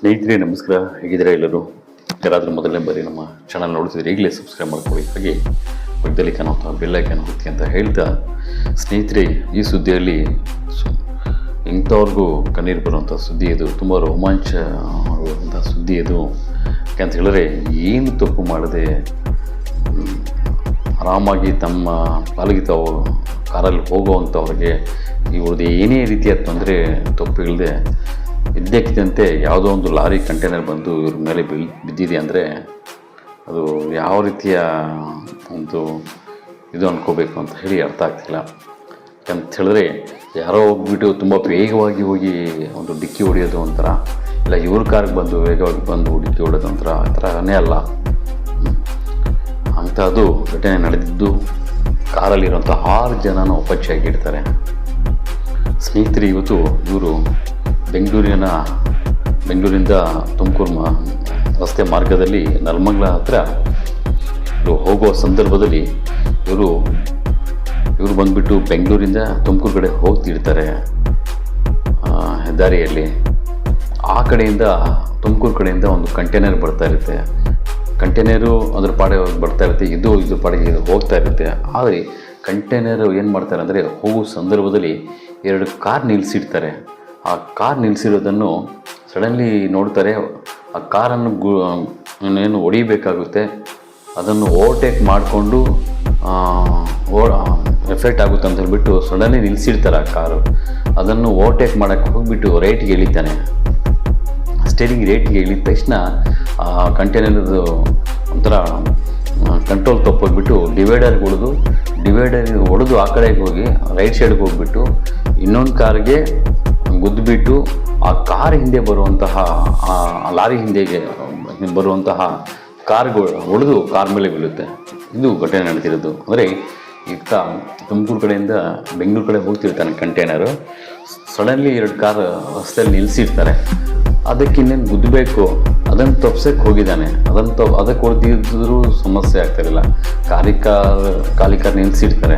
ಸ್ನೇಹಿತರೆ, ನಮಸ್ಕಾರ. ಹೇಗಿದ್ದೀರಾ ಎಲ್ಲರೂ? ಯಾರಾದರೂ ಮೊದಲನೇ ಬಾರಿ ನಮ್ಮ ಚಾನಲ್ ನೋಡ್ತಿದ್ರೆ ಈಗಲೇ ಸಬ್ಸ್ಕ್ರೈಬ್ ಮಾಡ್ಕೊಳ್ಳಿ. ಹಾಗೆ ಪಕ್ಕದಲ್ಲಿ ಕಾಣುವಂಥ ಬೆಲ್ಲೈಕನ್ ಹೊತ್ತಿ ಅಂತ ಹೇಳ್ತಾ, ಸ್ನೇಹಿತರೆ, ಈ ಸುದ್ದಿಯಲ್ಲಿ ಇಂಥವ್ರಿಗೂ ಕಣ್ಣೀರು ಬರುವಂಥ ಸುದ್ದಿ ಇದು ತುಂಬ ರೋಮಾಂಚ ಆಗುವಂಥ ಸುದ್ದಿ ಇದು ಯಾಕಂತ ಹೇಳಿದ್ರೆ, ಏನು ತಪ್ಪು ಮಾಡದೆ ಆರಾಮಾಗಿ ತಮ್ಮ ಪಾಲಿಗೆ ತಾವು ಕಾರಲ್ಲಿ ಹೋಗುವಂಥವ್ರಿಗೆ ಇವ್ರದ್ದು ಏನೇ ರೀತಿಯ ತೊಂದರೆ ತಪ್ಪಿಲ್ಲದೆ ಇದ್ದಕ್ಕಿದ್ದಂತೆ ಯಾವುದೋ ಒಂದು ಲಾರಿ ಕಂಟೈನರ್ ಬಂದು ಇವ್ರ ಮೇಲೆ ಬಿಲ್ ಬಿದ್ದಿದೆ ಅಂದರೆ ಅದು ಯಾವ ರೀತಿಯ ಒಂದು ಇದು ಅನ್ಕೋಬೇಕು ಅಂತ ಹೇಳಿ ಅರ್ಥ ಆಗ್ತಿಲ್ಲ. ಯಾಕಂತ ಹೇಳಿದ್ರೆ ಯಾರೋ ಹೋಗ್ಬಿಟ್ಟು ತುಂಬ ವೇಗವಾಗಿ ಹೋಗಿ ಒಂದು ಡಿಕ್ಕಿ ಹೊಡೆಯೋದು ಒಂಥರ, ಇಲ್ಲ ಇವ್ರ ಕಾರ್ಗೆ ಬಂದು ವೇಗವಾಗಿ ಬಂದು ಡಿಕ್ಕಿ ಹೊಡೆಯೋದು ಒಂಥರ ಆ ಥರನೇ ಅಲ್ಲ. ಅಂಥದ್ದು ಘಟನೆ ನಡೆದಿದ್ದು ಕಾರಲ್ಲಿರುವಂಥ ಆರು ಜನನ ಒಪ್ಪಚ್ಚಾಗಿಡ್ತಾರೆ ಸ್ನೇಹಿತರು, ಇವತ್ತು ಇವರು ಬೆಂಗಳೂರಿನ, ಬೆಂಗಳೂರಿಂದ ತುಮಕೂರು ರಸ್ತೆ ಮಾರ್ಗದಲ್ಲಿ ನಲ್ಮಂಗ್ಲ ಹತ್ರ ಇವರು ಹೋಗುವ ಸಂದರ್ಭದಲ್ಲಿ ಇವರು ಇವರು ಬಂದುಬಿಟ್ಟು ಬೆಂಗಳೂರಿಂದ ತುಮಕೂರು ಕಡೆ ಹೋಗ್ತಿರ್ತಾರೆ ಹೆದ್ದಾರಿಯಲ್ಲಿ. ಆ ಕಡೆಯಿಂದ, ತುಮಕೂರು ಕಡೆಯಿಂದ ಒಂದು ಕಂಟೈನರ್ ಬರ್ತಾ ಇರುತ್ತೆ. ಕಂಟೈನರು ಅದ್ರ ಪಾಡೆ ಬರ್ತಾ ಇರುತ್ತೆ, ಇದು ಇದ್ರ ಪಾಡಿಗೆ ಇದು ಹೋಗ್ತಾ ಇರುತ್ತೆ. ಆದರೆ ಕಂಟೈನರು ಏನು ಮಾಡ್ತಾರೆ ಅಂದರೆ ಹೋಗೋ ಸಂದರ್ಭದಲ್ಲಿ ಎರಡು ಕಾರ್ ನಿಲ್ಲಿಸಿರ್ತಾರೆ ಆ ಕಾರ್ ನಿಲ್ಲಿಸಿರೋದನ್ನು ಸಡನ್ಲಿ ನೋಡ್ತಾರೆ. ಆ ಕಾರನ್ನು ಗು ಏನು ಹೊಡಿಬೇಕಾಗುತ್ತೆ. ಅದನ್ನು ಓವರ್ಟೇಕ್ ಮಾಡಿಕೊಂಡು ಎಫೆಕ್ಟ್ ಆಗುತ್ತೆ ಅಂತ ಹೇಳ್ಬಿಟ್ಟು ಸಡನ್ಲಿ ನಿಲ್ಲಿಸಿರ್ತಾರೆ ಆ ಕಾರು. ಅದನ್ನು ಓವರ್ಟೇಕ್ ಮಾಡೋಕ್ಕೆ ಹೋಗಿಬಿಟ್ಟು ರೈಟ್ಗೆ ಎಳಿತಾನೆ ಸ್ಟೇರಿಂಗ್ ರೇಟಿಗೆ ಇಳಿದ ತಕ್ಷಣ ಆ ಕಂಟೈನರ್ದು ಒಂಥರ ಕಂಟ್ರೋಲ್ ತಪ್ಪೋಗ್ಬಿಟ್ಟು ಡಿವೈಡರ್ಗೆ ಹೊಡೆದು, ಡಿವೈಡರ್ ಹೊಡೆದು ಆ ಕಡೆಗೆ ಹೋಗಿ ರೈಟ್ ಸೈಡ್ಗೆ ಹೋಗ್ಬಿಟ್ಟು ಇನ್ನೊಂದು ಕಾರ್ಗೆ ಗುದ್ದುಬಿಟ್ಟು ಆ ಕಾರ್ ಹಿಂದೆ ಬರುವಂತಹ, ಆ ಲಾರಿ ಹಿಂದೆಗೆ, ಬರುವಂತಹ ಕಾರ್ಗಳು ಹೊಡೆದು ಕಾರ್ ಮೇಲೆ ಬೀಳುತ್ತೆ. ಇದು ಘಟನೆ ನಡೆದಿರೋದು. ಅಂದರೆ ಈಗ ತುಮಕೂರು ಕಡೆಯಿಂದ ಬೆಂಗಳೂರು ಕಡೆ ಹೋಗ್ತಿರ್ತಾನೆ ಕಂಟೈನರು. ಸಡನ್ಲಿ ಎರಡು ಕಾರ್ ರಸ್ತೆಯಲ್ಲಿ ನಿಲ್ಲಿಸಿರ್ತಾರೆ ಅದಕ್ಕೆ ಇನ್ನೇನು ಗುದ್ದಬೇಕು ಅದನ್ನು ತಪ್ಸಕ್ಕೆ ಹೋಗಿದ್ದಾನೆ. ಅದನ್ನು ತಪ್, ಅದಕ್ಕೆ ಹೊಡೆದಿದ್ರೂ ಸಮಸ್ಯೆ ಆಗ್ತಿರಲಿಲ್ಲ. ಕಾಲಿಕ ಕಾಲಿಕ ನಿಲ್ಲಿಸಿಡ್ತಾರೆ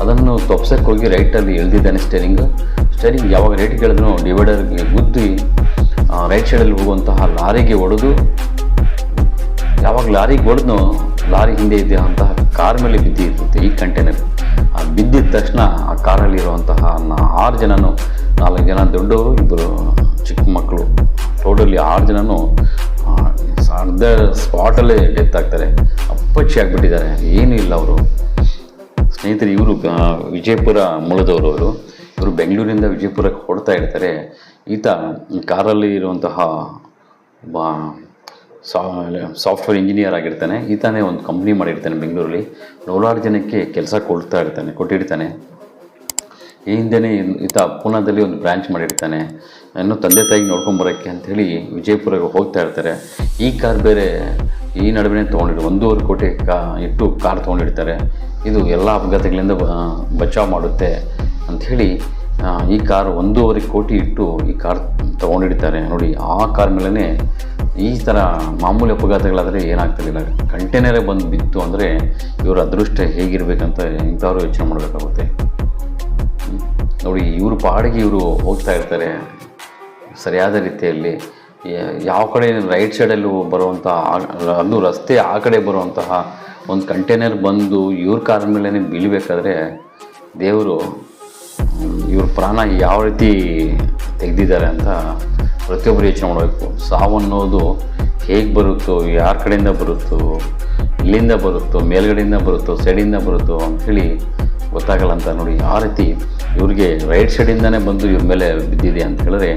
ಅದನ್ನು ತಪ್ಸಕ್ಕೆ ಹೋಗಿ ರೈಟಲ್ಲಿ ಎಳ್ದಿದ್ದಾನೆ ಸ್ಟೇರಿಂಗ್ ಸ್ಟೇರಿಂಗ್ ಯಾವಾಗ ರೈಟ್ ಕೇಳಿದ್ರು ಡಿವೈಡರ್ಗೆ ಗುದ್ದಿ ರೈಟ್ ಸೈಡಲ್ಲಿ ಹೋಗುವಂತಹ ಲಾರಿಗೆ ಹೊಡೆದು, ಯಾವಾಗ ಲಾರಿಗೆ ಹೊಡೆದ್ನೋ, ಲಾರಿ ಹಿಂದೆ ಇದ್ದಂತಹ ಕಾರ್ ಮೇಲೆ ಬಿದ್ದಿರುತ್ತೆ ಈ ಕಂಟೈನರ್ ಆ ಬಿದ್ದಿದ ತಕ್ಷಣ ಆ ಕಾರಲ್ಲಿರುವಂತಹ ನಾ- ಆರು ಜನನು ನಾಲ್ಕು ಜನ ದೊಡ್ಡವರು ಇಬ್ಬರು ಚಿಕ್ಕ ಮಕ್ಕಳು. ರೋಡಲ್ಲಿ ಆರು ಜನನು ಅರ್ಧ ಸ್ಪಾಟಲ್ಲೇ ಡೆತ್ ಆಗ್ತಾರೆ. ಅಪ್ಪಚ್ಚಿ ಆಗಿಬಿಟ್ಟಿದ್ದಾರೆ. ಏನೂ ಇಲ್ಲ ಅವರು. ಸ್ನೇಹಿತರೆ ಇವರು ವಿಜಯಪುರ ಮೂಲದವರು ಅವರು. ಇವರು ಬೆಂಗಳೂರಿಂದ ವಿಜಯಪುರಕ್ಕೆ ಹೊಡ್ತಾ ಇರ್ತಾರೆ. ಈತ ಕಾರಲ್ಲಿ ಇರುವಂತಹ ಸಾಫ್ಟ್ವೇರ್ ಇಂಜಿನಿಯರ್ ಆಗಿರ್ತಾನೆ. ಈತನೇ ಒಂದು ಕಂಪ್ನಿ ಮಾಡಿರ್ತಾನೆ ಬೆಂಗಳೂರಲ್ಲಿ. ನೂರಾರು ಜನಕ್ಕೆ ಕೆಲಸ ಕೊಡ್ತಾ ಇರ್ತಾನೆ, ಕೊಟ್ಟಿರ್ತಾನೆ. ಈ ಹಿಂದೆನೇ ಈತ ಪೂನಾದಲ್ಲಿ ಒಂದು ಬ್ರ್ಯಾಂಚ್ ಮಾಡಿರ್ತಾನೆ. ಇನ್ನೂ ತಂದೆ ತಾಯಿಗೆ ನೋಡ್ಕೊಂಬರೋಕ್ಕೆ ಅಂಥೇಳಿ ವಿಜಯಪುರಕ್ಕೆ ಹೋಗ್ತಾ ಇರ್ತಾರೆ. ಈ ಕಾರ್ ಬೇರೆ ಈ ನಡುವೆ ತೊಗೊಂಡಿರು ಒಂದೂವರೆ ಕೋಟಿ ಕಾ ಇಟ್ಟು ಕಾರ್ ತೊಗೊಂಡಿರ್ತಾರೆ. ಇದು ಎಲ್ಲ ಅಪಘಾತಗಳಿಂದ ಬಚಾವ್ ಮಾಡುತ್ತೆ ಅಂಥೇಳಿ ಈ ಕಾರ್ ಒಂದೂವರೆ ಕೋಟಿ ಇಟ್ಟು ಈ ಕಾರ್ ತೊಗೊಂಡಿರ್ತಾರೆ. ನೋಡಿ, ಆ ಕಾರ್ ಮೇಲೇ ಈ ಥರ ಮಾಮೂಲಿ ಅಪಘಾತಗಳಾದರೆ ಏನಾಗ್ತಿರಲಿಲ್ಲ ಕಂಟೈನರೇ ಬಂದು ಬಿತ್ತು ಅಂದರೆ ಇವರ ಅದೃಷ್ಟ ಹೇಗಿರಬೇಕಂತ ಇಂಥವ್ರು ಯೋಚನೆ ಮಾಡಬೇಕಾಗುತ್ತೆ. ನೋಡಿ, ಇವರು ಪಾಡಿಗೆ ಇವರು ಹೋಗ್ತಾ ಇರ್ತಾರೆ. ಸರಿಯಾದ ರೀತಿಯಲ್ಲಿ ಯಾವ ಕಡೆ ರೈಟ್ ಸೈಡಲ್ಲೂ ಬರುವಂತಹ ಅದು ರಸ್ತೆ ಆ ಕಡೆ ಬರುವಂತಹ ಒಂದು ಕಂಟೈನರ್ ಬಂದು ಇವ್ರ ಕಾರ ಮೇಲೇ ಬೀಳಬೇಕಾದ್ರೆ ದೇವರು, ಇವ್ರ ಪ್ರಾಣ ಯಾವ ರೀತಿ ತೆಗೆದಿದ್ದಾರೆ ಅಂತ ಪ್ರತಿಯೊಬ್ಬರು ಯೋಚನೆ ಮಾಡಬೇಕು. ಸಾವನ್ನೋದು ಹೇಗೆ ಬರುತ್ತೋ, ಯಾರ ಕಡೆಯಿಂದ ಬರುತ್ತೋ, ಇಲ್ಲಿಂದ ಬರುತ್ತೋ, ಮೇಲ್ಗಡೆಯಿಂದ ಬರುತ್ತೋ ಸೈಡಿಂದ ಬರುತ್ತೋ ಅಂಥೇಳಿ ಗೊತ್ತಾಗಲ್ಲ ಅಂತ ನೋಡಿ, ಆ ರೀತಿ ಇವ್ರಿಗೆ ರೈಟ್ ಸೈಡಿಂದನೇ ಬಂದು ಇವ್ರ ಮೇಲೆ ಬಿದ್ದಿದೆ ಅಂತ ಹೇಳಿದ್ರೆ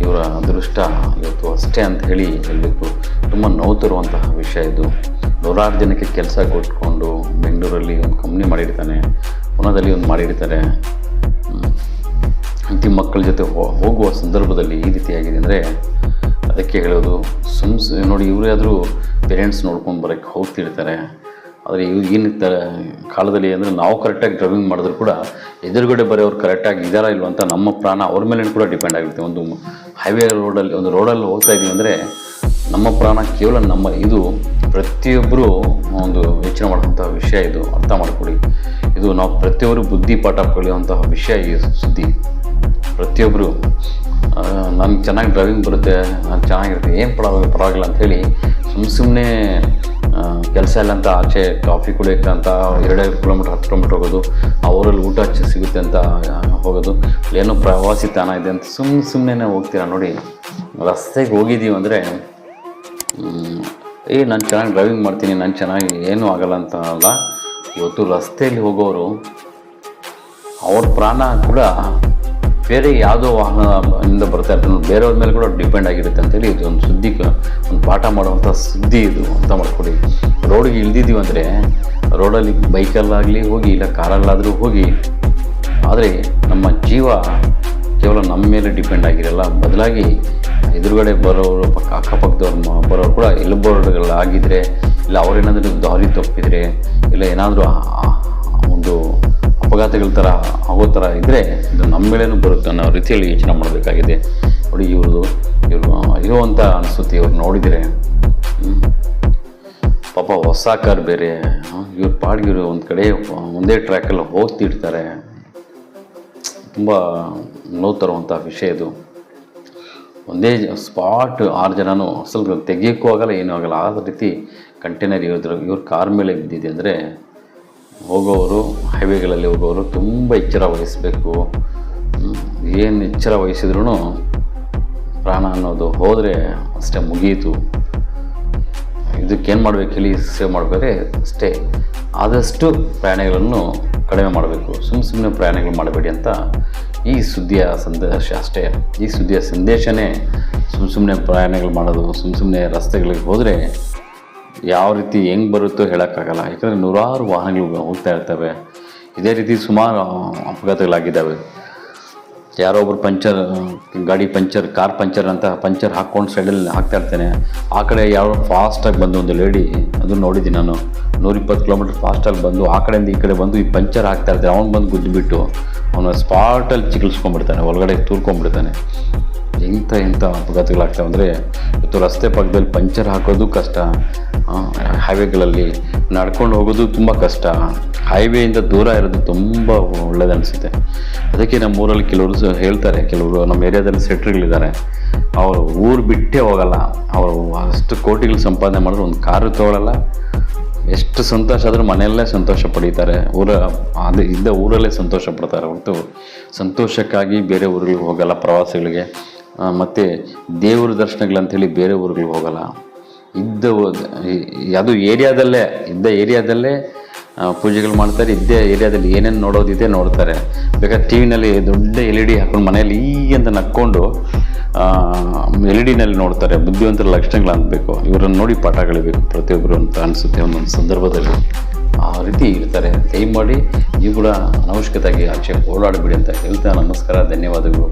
ಇವರ ಅದೃಷ್ಟ ಇವತ್ತು ಅಷ್ಟೇ ಅಂತ ಹೇಳಿ ಹೇಳಬೇಕು. ತುಂಬ ನೋವು ತರುವಂತಹ ವಿಷಯ ಇದು. ನೂರಾರು ಜನಕ್ಕೆ ಕೆಲಸ ಕೊಟ್ಕೊಂಡು ಬೆಂಗಳೂರಲ್ಲಿ ಒಂದು ಕಂಪ್ನಿ ಮಾಡಿರ್ತಾನೆ. ಪುನಾದಲ್ಲಿ ಒಂದು ಮಾಡಿರ್ತಾರೆ. ಹ್ಮ್. ಅಂತಿಮ ಮಕ್ಕಳ ಜೊತೆ ಹೋಗುವ ಸಂದರ್ಭದಲ್ಲಿ ಈ ರೀತಿಯಾಗಿದೆ ಅಂದರೆ ಅದಕ್ಕೆ ಹೇಳೋದು ಸುಮ್ಸ್ ನೋಡಿ ಇವರೇ ಆದರೂ ಪೇರೆಂಟ್ಸ್ ನೋಡ್ಕೊಂಡು ಬರೋಕ್ಕೆ ಹೋಗ್ತಿರ್ತಾರೆ. ಆದರೆ ಈಗಿನ ತ ಕಾಲದಲ್ಲಿ ಅಂದರೆ ನಾವು ಕರೆಕ್ಟಾಗಿ ಡ್ರೈವಿಂಗ್ ಮಾಡಿದ್ರು ಕೂಡ ಎದುರುಗಡೆ ಬರೋರು ಕರೆಕ್ಟಾಗಿ ಇದ್ದಾರಾ ಇಲ್ವ ಅಂತ ನಮ್ಮ ಪ್ರಾಣ ಅವ್ರ ಮೇಲೆ ಕೂಡ ಡಿಪೆಂಡ್ ಆಗಿರುತ್ತೆ. ಒಂದು ಹೈವೇ ರೋಡಲ್ಲಿ ಒಂದು ರೋಡಲ್ಲಿ ಹೋಗ್ತಾ ಇದ್ದೀವಿ ಅಂದರೆ ನಮ್ಮ ಪ್ರಾಣ ಕೇವಲ ನಮ್ಮ ಇದು ಪ್ರತಿಯೊಬ್ಬರು ಒಂದು ಯೋಚನೆ ಮಾಡುವಂಥ ವಿಷಯ ಇದು. ಅರ್ಥ ಮಾಡಿಕೊಡಿ ಇದು ನಾವು ಪ್ರತಿಯೊಬ್ಬರು ಬುದ್ಧಿ ಪಾಠ ಕಲಿಯುವಂತಹ ವಿಷಯ ಈ ಸುದ್ದಿ. ಪ್ರತಿಯೊಬ್ಬರು ನನಗೆ ಚೆನ್ನಾಗಿ ಡ್ರೈವಿಂಗ್ ಬರುತ್ತೆ ನಾನು ಚೆನ್ನಾಗಿರುತ್ತೆ, ಏನು ಪರವಾಗಿಲ್ಲ ಪರವಾಗಿಲ್ಲ ಅಂಥೇಳಿ ಸುಮ್ಮ ಸುಮ್ಮನೆ ಕೆಲಸ ಇಲ್ಲ ಅಂತ ಆಚೆ ಕಾಫಿ ಕುಡಿಯೋಕ್ಕೆ ಅಂತ ಎರಡೆರಡು ಕಿಲೋಮೀಟ್ರ್ ಹತ್ತು ಕಿಲೋಮೀಟ್ರ್ ಹೋಗೋದು ಆ ಊರಲ್ಲಿ ಊಟ ಸಿಗುತ್ತೆ ಅಂತ ಹೋಗೋದು. ಏನೋ ಪ್ರವಾಸಿ ತಾಣ ಇದೆ ಅಂತ ಸುಮ್ಮನೆ ಸುಮ್ಮನೆ ಹೋಗ್ತೀರಾ ನೋಡಿ. ರಸ್ತೆಗೆ ಹೋಗಿದ್ದೀವಿ ಅಂದರೆ ಏ, ನಾನು ಚೆನ್ನಾಗಿ ಡ್ರೈವಿಂಗ್ ಮಾಡ್ತೀನಿ, ನಾನು ಚೆನ್ನಾಗಿ ಏನೂ ಆಗಲ್ಲ ಅಂತ ಅಲ್ಲ. ಇವತ್ತು ರಸ್ತೆಯಲ್ಲಿ ಹೋಗೋರು, ಅವ್ರ ಪ್ರಾಣ ಕೂಡ ಬೇರೆ ಯಾವುದೋ ವಾಹನದಿಂದ ಬರ್ತಾ ಇರ್ತಾರೆ ನೋಡಿ, ಬೇರೆಯವ್ರ ಮೇಲೆ ಕೂಡ ಡಿಪೆಂಡ್ ಆಗಿರುತ್ತೆ ಅಂತೇಳಿ ಇದು ಒಂದು ಸುದ್ದಿ ಒಂದು ಪಾಠ ಮಾಡುವಂಥ ಸುದ್ದಿ ಇದು ಅಂತ ಮಾಡ್ಕೊಡಿ. ರೋಡಿಗೆ ಇಳ್ದಿದ್ದೀವಿ ಅಂದರೆ ರೋಡಲ್ಲಿ ಬೈಕಲ್ಲಾಗಲಿ ಹೋಗಿ ಇಲ್ಲ ಕಾರಲ್ಲಾದರೂ ಹೋಗಿ ಆದರೆ ನಮ್ಮ ಜೀವ ಕೇವಲ ನಮ್ಮ ಮೇಲೆ ಡಿಪೆಂಡ್ ಆಗಿರಲ್ಲ. ಬದಲಾಗಿ ಎದುರುಗಡೆ ಬರೋರು ಪಕ್ಕ ಅಕ್ಕಪಕ್ಕದವ್ರು ಬರೋರು ಕೂಡ ಎಲ್ಬೋರ್ಡ್ಗಳು ಆಗಿದ್ರೆ ಇಲ್ಲ ಅವ್ರೇನಾದರೂ ದಾರಿ ತಪ್ಪಿದರೆ ಇಲ್ಲ ಏನಾದರೂ ಅಪಘಾತಗಳ ಥರ ಆಗೋ ಥರ ಇದ್ದರೆ ಇದು ನಮ್ಮ ಮೇಲೇನೂ ಬರುತ್ತೆ ಅನ್ನೋ ರೀತಿಯಲ್ಲಿ ಯೋಚನೆ ಮಾಡಬೇಕಾಗಿದೆ. ನೋಡಿ ಇವ್ರದ್ದು ಇವರು ಇರೋ ಅಂತ ಅನಿಸುತ್ತೆ ಇವ್ರು ನೋಡಿದರೆ. ಪಾಪ ಹೊಸ ಕಾರ್ ಬೇರೆ ಇವ್ರ ಪಾಡ್ಗಿರು ಒಂದು ಕಡೆ ಒಂದೇ ಟ್ರ್ಯಾಕಲ್ಲಿ ಹೋಗ್ತಿರ್ತಾರೆ ತುಂಬ ನೋವು ತರುವಂಥ ವಿಷಯ ಇದು. ಒಂದೇ ಸ್ಪಾಟ್ ಆರು ಜನನೂ ಅಸಲು ತೆಗಿಯೋಕ್ಕೂ ಆಗಲ್ಲ, ಏನೂ ಆಗಲ್ಲ. ಆ ರೀತಿ ಕಂಟೈನರ್ ಇವ್ರದ್ರ ಇವ್ರ ಕಾರ್ ಮೇಲೆ ಬಿದ್ದಿದೆ ಅಂದರೆ ಹೋಗೋರು ಹೈವೇಗಳಲ್ಲಿ ಹೋಗೋರು ತುಂಬ ಎಚ್ಚರ ವಹಿಸಬೇಕು. ಏನು ಎಚ್ಚರ ವಹಿಸಿದ್ರೂ ಪ್ರಾಣ ಅನ್ನೋದು ಹೋದರೆ ಅಷ್ಟೇ ಮುಗಿಯಿತು. ಇದಕ್ಕೇನು ಮಾಡಬೇಕು ಹೇಳಿ ಸೇವ್ ಮಾಡಬೇಕಾದ್ರೆ ಅಷ್ಟೇ. ಆದಷ್ಟು ಪ್ರಯಾಣಗಳನ್ನು ಕಡಿಮೆ ಮಾಡಬೇಕು. ಸುಮ್ಮ ಸುಮ್ಮನೆ ಪ್ರಯಾಣಗಳು ಮಾಡಬೇಡಿ ಅಂತ ಈ ಸುದ್ದಿಯ ಸಂದೇಶ ಅಷ್ಟೇ. ಈ ಸುದ್ದಿಯ ಸಂದೇಶನೇ ಸುಮ್ಮ ಸುಮ್ಮನೆ ಪ್ರಯಾಣಗಳು ಮಾಡೋದು ಸುಮ್ಮ ಸುಮ್ಮನೆ ರಸ್ತೆಗಳಿಗೆ ಹೋದರೆ ಯಾವ ರೀತಿ ಹೆಂಗೆ ಬರುತ್ತೋ ಹೇಳೋಕ್ಕಾಗಲ್ಲ. ಯಾಕಂದರೆ ನೂರಾರು ವಾಹನಗಳು ಹೋಗ್ತಾ ಇರ್ತವೆ. ಇದೇ ರೀತಿ ಸುಮಾರು ಅಪಘಾತಗಳಾಗಿದ್ದಾವೆ. ಯಾರೋ ಒಬ್ಬರು ಪಂಚರ್, ಗಾಡಿ ಪಂಚರ್, ಕಾರ್ ಪಂಚರ್ ಅಂತ ಪಂಚರ್ ಹಾಕ್ಕೊಂಡು ಸೈಡಲ್ಲಿ ಹಾಕ್ತಾ ಇರ್ತೇನೆ. ಆ ಕಡೆ ಯಾರೋ ಫಾಸ್ಟಾಗಿ ಬಂದು ಒಂದು ಲೇಡಿ ಅದನ್ನು ನೋಡಿದ್ದೀನಿ ನಾನು. ನೂರಿಪ್ಪತ್ತು ಕಿಲೋಮೀಟ್ರ್ ಫಾಸ್ಟಾಗಿ ಬಂದು, ಆ ಕಡೆಯಿಂದ ಈ ಕಡೆ ಬಂದು ಈ ಪಂಚರ್ ಹಾಕ್ತಾ ಇರ್ತಾರೆ ಅವ್ನು ಬಂದು ಗುದ್ದುಬಿಟ್ಟು, ಅವನ ಸ್ಪಾಟಲ್ಲಿ ಚಿಕಿತ್ಸ್ಕೊಂಡ್ಬಿಡ್ತಾನೆ ಒಳಗಡೆ ತೂರ್ಕೊಂಡ್ಬಿಡ್ತಾನೆ. ಎಂಥ ಎಂಥ ಅಪಘಾತಗಳಾಗ್ತವೆ ಅಂದರೆ ಇವತ್ತು ರಸ್ತೆ ಪಕ್ಕದಲ್ಲಿ ಪಂಚರ್ ಹಾಕೋದು ಕಷ್ಟ. ಹೈವೇಗಳಲ್ಲಿ ನಡ್ಕೊಂಡು ಹೋಗೋದು ತುಂಬ ಕಷ್ಟ. ಹೈವೇಯಿಂದ ದೂರ ಇರೋದು ತುಂಬ ಒಳ್ಳೇದನ್ನಿಸುತ್ತೆ ಅದಕ್ಕೆ ನಮ್ಮ ಊರಲ್ಲಿ ಕೆಲವರು ಹೇಳ್ತಾರೆ, ಕೆಲವರು ನಮ್ಮ ಏರಿಯಾದಲ್ಲಿ ಸೆಟ್ರುಗಳಿದ್ದಾರೆ. ಅವರು ಊರು ಬಿಟ್ಟೇ ಹೋಗಲ್ಲ. ಅವರು ಅಷ್ಟು ಕೋಟಿಗಳು ಸಂಪಾದನೆ ಮಾಡಿದ್ರು ಒಂದು ಕಾರು ತೊಗೊಳಲ್ಲ. ಎಷ್ಟು ಸಂತೋಷ ಆದರೂ ಮನೆಯಲ್ಲೇ ಸಂತೋಷ ಪಡೀತಾರೆ. ಊರ, ಅದು ಇದ್ದ ಊರಲ್ಲೇ ಸಂತೋಷ ಪಡ್ತಾರೆ ಹೊರತು ಸಂತೋಷಕ್ಕಾಗಿ ಬೇರೆ ಊರಿಗೆ ಹೋಗಲ್ಲ ಪ್ರವಾಸಿಗಳಿಗೆ. ಮತ್ತು ದೇವ್ರ ಅಂಥೇಳಿ ಬೇರೆ ಊರುಗಳಿಗೆ ಹೋಗಲ್ಲ. ಇದ್ದ ಅದು ಏರಿಯಾದಲ್ಲೇ, ಇದ್ದ ಏರಿಯಾದಲ್ಲೇ ಪೂಜೆಗಳು ಮಾಡ್ತಾರೆ, ಇದ್ದೇ ಏರಿಯಾದಲ್ಲಿ ಏನೇನು ನೋಡೋದಿದೆ ನೋಡ್ತಾರೆ. ಬೇಕಾದ್ರೆ ಟಿ ವಿನಲ್ಲಿ ದೊಡ್ಡ ಎಲ್ ಇ ಡಿ ಹಾಕೊಂಡು ಮನೆಯಲ್ಲಿ ಈ ಅಂತ ನಕ್ಕೊಂಡು ಎಲ್ ಇ ಡಿನಲ್ಲಿ ನೋಡ್ತಾರೆ, ಬುದ್ಧಿವಂತರ ಲಕ್ಷಣಗಳು ಅನ್ಬೇಕು ಇವರನ್ನು ನೋಡಿ ಪಾಠ ಕಳಿಬೇಕು ಪ್ರತಿಯೊಬ್ಬರು ಅಂತ ಅನಿಸುತ್ತೆ ಒಂದೊಂದು ಸಂದರ್ಭದಲ್ಲಿ. ಆ ರೀತಿ ಇರ್ತಾರೆ. ದಯಮಾಡಿ ನೀವು ಕೂಡ ಅನವಶ್ಯಕತೆಯಾಗಿ ಆಚೆ ಓಡಾಡಬೇಡಿ ಅಂತ ಹೇಳ್ತಾ ನಮಸ್ಕಾರ, ಧನ್ಯವಾದಗಳು.